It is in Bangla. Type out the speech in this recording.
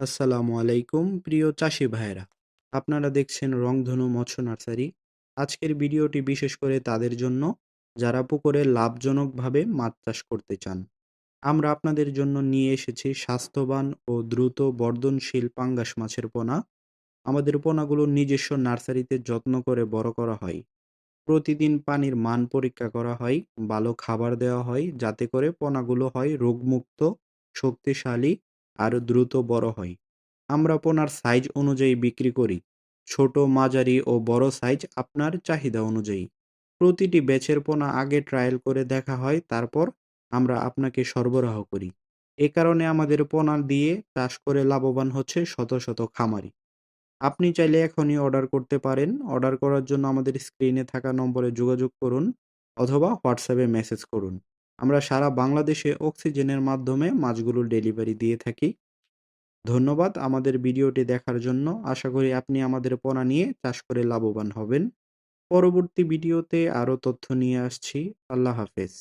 আসসালামু আলাইকুম, প্রিয় চাষি ভাইয়েরা। আপনারা দেখছেন রংধনু মৎস্য নার্সারি। আজকের ভিডিওটি বিশেষ করে তাদের জন্য, যারা পুকুরে লাভজনকভাবে মাছ চাষ করতে চান। আমরা আপনাদের জন্য নিয়ে এসেছি স্বাস্থ্যবান ও দ্রুত বর্ধনশীল পাঙ্গাস মাছের পোনা। আমাদের পোনাগুলো নিজস্ব নার্সারিতে যত্ন করে বড় করা হয়। প্রতিদিন পানির মান পরীক্ষা করা হয়, ভালো খাবার দেওয়া হয়, যাতে করে পোনাগুলো হয় রোগমুক্ত, শক্তিশালী আর দ্রুত বড় হয় আমরা পোনার সাইজ অনুযায়ী বিক্রি করি। ছোট, মাঝারি ও বড় সাইজ আপনার চাহিদা অনুযায়ী। প্রতিটি ব্যাচের পোনা আগে ট্রায়াল করে দেখা হয়, তারপর আমরা আপনাকে সরবরাহ করি। এ কারণে আমাদের পোনা দিয়ে চাষ করে লাভবান হচ্ছে শত শত খামারি। আপনি চাইলে এখনই অর্ডার করতে পারেন। অর্ডার করার জন্য আমাদের স্ক্রিনে থাকা নম্বরে যোগাযোগ করুন অথবা হোয়াটসঅ্যাপে মেসেজ করুন। আমরা সারা বাংলাদেশে অক্সিজেনের মাধ্যমে মাছগুলোর ডেলিভারি দিয়ে থাকি। ধন্যবাদ আমাদের ভিডিওটি দেখার জন্য। আশা করি আপনি আমাদের পণা নিয়ে চাষ করে লাভবান হবেন। পরবর্তী ভিডিওতে আরও তথ্য নিয়ে আসছি। আল্লাহ হাফেজ।